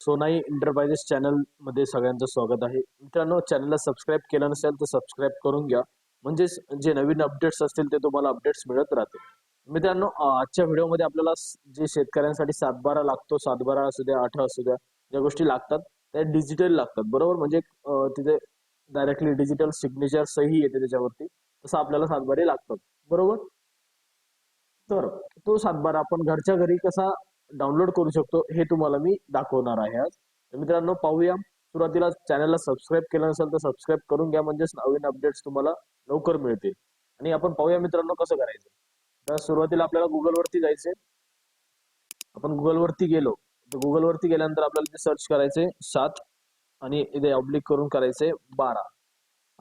Sonai enterprises चॅनलमध्ये सगळ्यांचं स्वागत आहे. मित्रांनो चॅनलला सबस्क्राईब केलं नसेल तर सबस्क्राईब करून घ्या. म्हणजेच जे नवीन अपडेट्स असतील ते तुम्हाला अपडेट्स मिळत राहतील. मित्रांनो आजच्या व्हिडिओमध्ये आपल्याला जे शेतकऱ्यांसाठी सातबारा लागतो सातबारा असू द्या आठ असू द्या ज्या गोष्टी लागतात त्या डिजिटल लागतात. बरोबर? म्हणजे तिथे डायरेक्टली डिजिटल सिग्नेचर सही येते त्याच्यावरती. तसं आपल्याला सातबारे लागतात. बरोबर? तर तो सातबारा आपण घरच्या घरी कसा डाउनलोड करू शकतो हे तुम्हाला मी दाखवणार आहे आज. तर मित्रांनो पाहूया. सुरुवातीला चॅनलला सबस्क्राईब केलं नसेल तर सबस्क्राईब करून घ्या म्हणजेच नवीन अपडेट्स तुम्हाला लवकर मिळतील. आणि आपण पाहूया मित्रांनो कसं करायचं. तर सुरुवातीला आपल्याला गुगलवरती जायचंय. आपण गुगलवरती गेलो. तर गुगलवरती गेल्यानंतर आपल्याला सर्च करायचंय सात आणि इथे ऑब्लिक करून करायचंय बारा.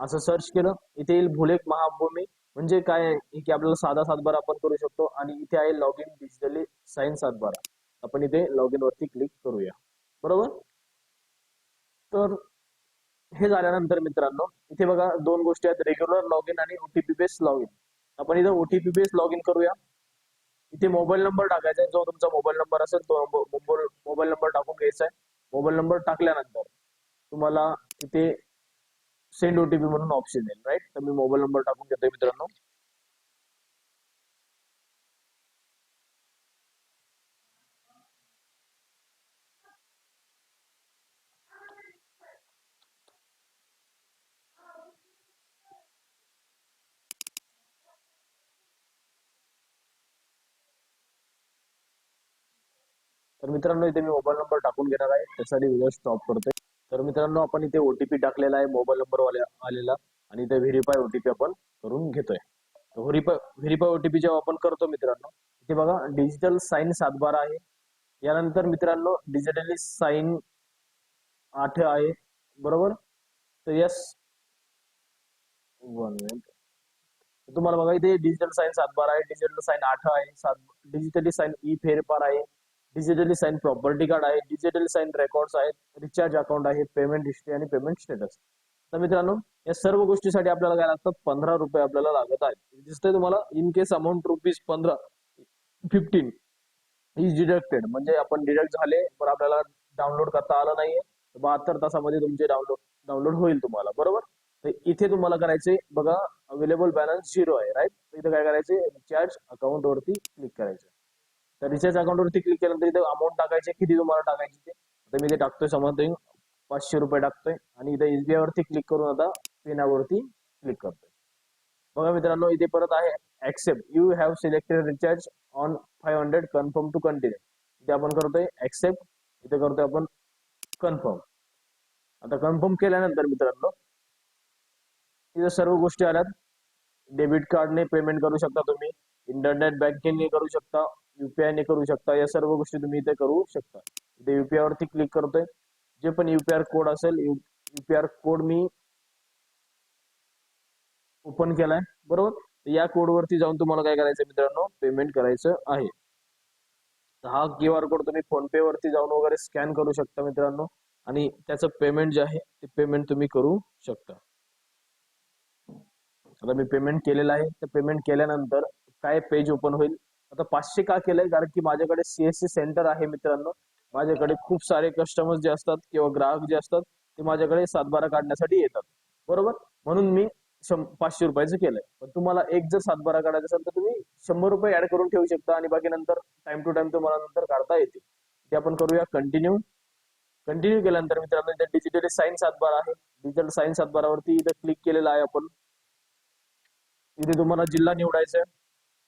असं सर्च केलं इथे येईल भुलेख महाभूमी. म्हणजे काय आहे? की आपल्याला साधा सातबारा आपण करू शकतो आणि इथे आहे लॉग इन डिजिटली साईन सातबारा. आपण इथे लॉग इन वरती क्लिक करूया. बरोबर? तर हे झाल्यानंतर मित्रांनो इथे बघा दोन गोष्टी आहेत. रेग्युलर लॉग इन आणि ओटीपी बेस्ड लॉग इन आपण इथे ओटीपी बेस्ड लॉग इन करूया. इथे मोबाईल नंबर टाकायचा आहे. जो तुमचा मोबाईल नंबर असेल तो मोबाईल नंबर टाकून घ्यायचा आहे. मोबाईल नंबर टाकल्यानंतर तुम्हाला इथे सेंड ओटीपी म्हणून ऑप्शन येईल राईट तर मी मोबाईल नंबर टाकून घेतोय मित्रांनो. तर मित्रांनो इथे मी मोबाईल नंबर टाकून घेणार आहे. त्यासाठी व्हिडिओ स्टॉप करतोय. तर मित्रांनो आपण इथे ओटीपी टाकलेला आहे मोबाईल नंबर आलेला. आणि इथे व्हेरीफाय ओटीपी आपण करून घेतोय. व्हेरीफाय व्हेरीफाय ओटीपी जेव्हा आपण करतो मित्रांनो इथे बघा डिजिटल साईन सातबारा आहे. यानंतर मित्रांनो डिजिटली साईन आठ आहे. बरोबर? तर यस वन मिनिट तुम्हाला बघा इथे डिजिटल साईन सातबारा आहे डिजिटल साईन आठ आहे सात डिजिटली साईन ई फेरफार आहे. डिजिटली साईन प्रॉपर्टी कार्ड आहे डिजिटल साईन रेकॉर्ड्स आहेत रिचार्ज अकाउंट आहे पेमेंट हिस्ट्री आणि पेमेंट स्टेटस. तर मित्रांनो या सर्व गोष्टीसाठी आपल्याला काय लागतात पंधरा रुपये आपल्याला लागत आहेत. दिसतंय तुम्हाला इन केस अमाऊंट रुपीज पंधरा फिफ्टीन इज डिडक्टेड म्हणजे आपण डिडक्ट झाले पण आपल्याला डाउनलोड करता आलं नाहीये. बहात्तर तासामध्ये तुमचे डाउनलोड डाउनलोड होईल तुम्हाला बरोबर? तर इथे तुम्हाला करायचे बघा अवेलेबल बॅलन्स झिरो आहे राईट इथे काय करायचे रिचार्ज अकाउंट वरती क्लिक करायचं तर रिचार्ज अकाउंट वरती क्लिक केल्यानंतर इथे अमाऊंट टाकायचे किती तुम्हाला टाकायची ते. आता मी ते टाकतोय समजतोय पाचशे रुपये टाकतोय आणि इथे एसबीआय वरती क्लिक करून आता पेनावरती क्लिक करतोय. बघा मित्रांनो इथे परत आहे accept you have selected recharge on five hundred confirm to continue इथे आपण करतोय ऍक्सेप्ट इथे करतोय आपण कन्फर्म आता कन्फर्म केल्यानंतर मित्रांनो इथे सर्व गोष्टी आल्यात. डेबिट कार्डने पेमेंट करू शकता तुम्ही. इंटरनेट बँकिंगने करू शकता. युपीआय ने करू शकता. या सर्व गोष्टी तुम्ही इथे करू शकता. इथे युपीआय वरती क्लिक करतोय. जे पण युपीआर कोड असेल युपीआर कोड मी ओपन केलाय. बरोबर? या कोड वरती जाऊन तुम्हाला काय करायचं मित्रांनो? पेमेंट करायचं आहे. हा क्यू आर कोड तुम्ही फोन पे वरती जाऊन वगैरे स्कॅन करू शकता मित्रांनो. आणि त्याचं पेमेंट जे आहे ते पेमेंट तुम्ही करू शकता. आता मी पेमेंट केलेलं आहे. तर पेमेंट केल्यानंतर काय पेज ओपन होईल? आता पाचशे का केलंय? कारण की माझ्याकडे सीएससी सेंटर आहे मित्रांनो. माझ्याकडे खूप सारे कस्टमर्स जे असतात किंवा ग्राहक जे असतात ते माझ्याकडे सातबारा काढण्यासाठी येतात. बरोबर? म्हणून मी पाचशे रुपयाचं केलंय. पण तुम्हाला एक जर सातबारा काढायचा असेल तर तुम्ही शंभर रुपये ऍड करून ठेवू शकता आणि बाकी नंतर टाइम टू टाइम तुम्हाला नंतर काढता येते ते आपण करूया कंटिन्यू कंटिन्यू केल्यानंतर मित्रांनो इथे डिजिटल साईन सातबारा आहे. डिजिटल साईन सातबारावरती इथे क्लिक केलेलं आहे आपण. इथे तुम्हाला जिल्हा निवडायचा आहे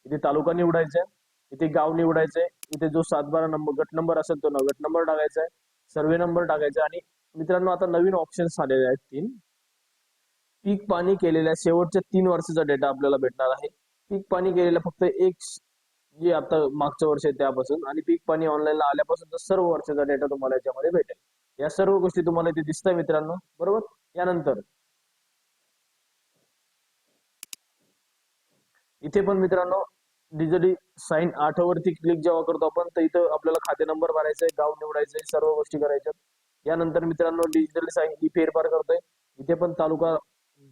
इथे तालुका निवडायचा आहे इथे गाव निवडायचंय इथे जो सातबारा नंबर गट नंबर असेल तो गट नंबर टाकायचा आहे सर्वे नंबर टाकायचा आणि मित्रांनो आता नवीन ऑप्शन्स आलेले आहेत तीन. पीक पाणी केलेल्या शेवटच्या तीन वर्षाचा डेटा आपल्याला भेटणार आहे. पीक पाणी केलेला फक्त एक जे आता मागच्या वर्ष आहे त्यापासून आणि पीक पाणी ऑनलाईनला आल्यापासून सर्व वर्षाचा डेटा तुम्हाला याच्यामध्ये भेटेल. या सर्व गोष्टी तुम्हाला इथे दिसत मित्रांनो बरोबर? यानंतर. इथे पण मित्रांनो डिजिटली साईन आठ वरती क्लिक जेव्हा करतो आपण तर इथं आपल्याला खाते नंबर भरायचा आहे गाव निवडायचं आहे सर्व गोष्टी करायच्या यानंतर मित्रांनो डिजिटली साईन ही फेरफार करतोय. इथे पण तालुका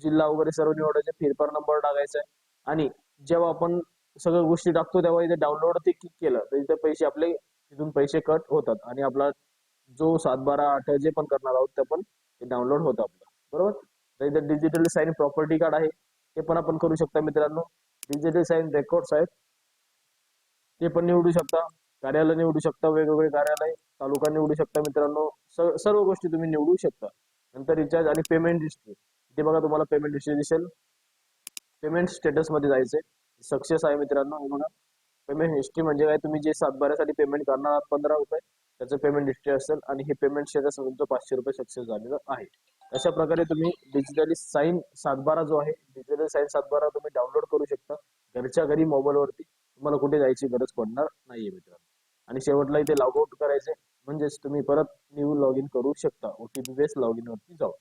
जिल्हा वगैरे सर्व निवडायचे फेरफार नंबर टाकायचा आहे. आणि जेव्हा आपण सगळ्या गोष्टी टाकतो तेव्हा इथे डाउनलोड ते क्लिक केलं. तर इथे पैसे आपले तिथून पैसे कट होतात. आणि आपला जो सात बारा आठ जे पण करणार आहोत ते पण ते डाउनलोड होतं आपलं. बरोबर? तर इथे डिजिटल साईन प्रॉपर्टी कार्ड आहे. ते पण आपण करू शकता मित्रांनो. डिजिटल साईन रेकॉर्ड्स आहेत. ते पण निवडू शकता. कार्यालय निवडू शकता वेगवेगळे कार्यालय तालुका निवडू शकता मित्रांनो. सर्व गोष्टी तुम्ही निवडू शकता. नंतर रिचार्ज आणि पेमेंट हिस्ट्री इथे बघा तुम्हाला पेमेंट हिस्ट्री दिसेल. पेमेंट स्टेटसमध्ये जायचंय. सक्सेस आहे मित्रांनो बघा. पेमेंट हिस्ट्री म्हणजे काय? तुम्ही जे सातबाऱ्यासाठी पेमेंट करणार आहात पंधरा रुपये त्याचं पेमेंट हिस्ट्री असेल आणि हे पेमेंट स्टेटस तुमचं पाचशे रुपये सक्सेस झालेलं आहे. अशा प्रकारे तुम्ही डिजिटली साईन सातबारा जो आहे डिजिटल साईन सातबारा तुम्ही डाउनलोड करू शकता. घरच्या घरी मोबाईलवरती तुम्हाला कुठे जायची गरज पडणार नाहीये मित्रांनो. आणि शेवटला इथे लॉग आउट करायचे म्हणजेच तुम्ही परत न्यू लॉग इन करू शकता. ओटीपी बेस लॉग इन वरती जाऊ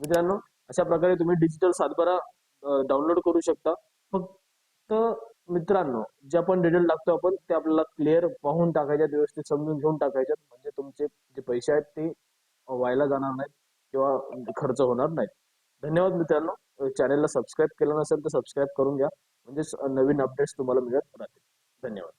मित्रांनो अशा प्रकारे तुम्ही डिजिटल सातबारा डाउनलोड करू शकता. फक्त मित्रांनो जे आपण डिटेल टाकतो आपण ते आपल्याला क्लिअर पाहून टाकायच्यात व्यवस्थित समजून घेऊन टाकायच्यात. म्हणजे तुमचे जे पैसे आहेत ते व्हायला जाणार नाहीत किंवा खर्च होणार नाहीत. धन्यवाद मित्रांनो. चॅनलला सबस्क्राईब केलं नसेल तर सबस्क्राईब करून घ्या. म्हणजेच नवीन अपडेट्स तुम्हाला मिळत राहतील. धन्यवाद.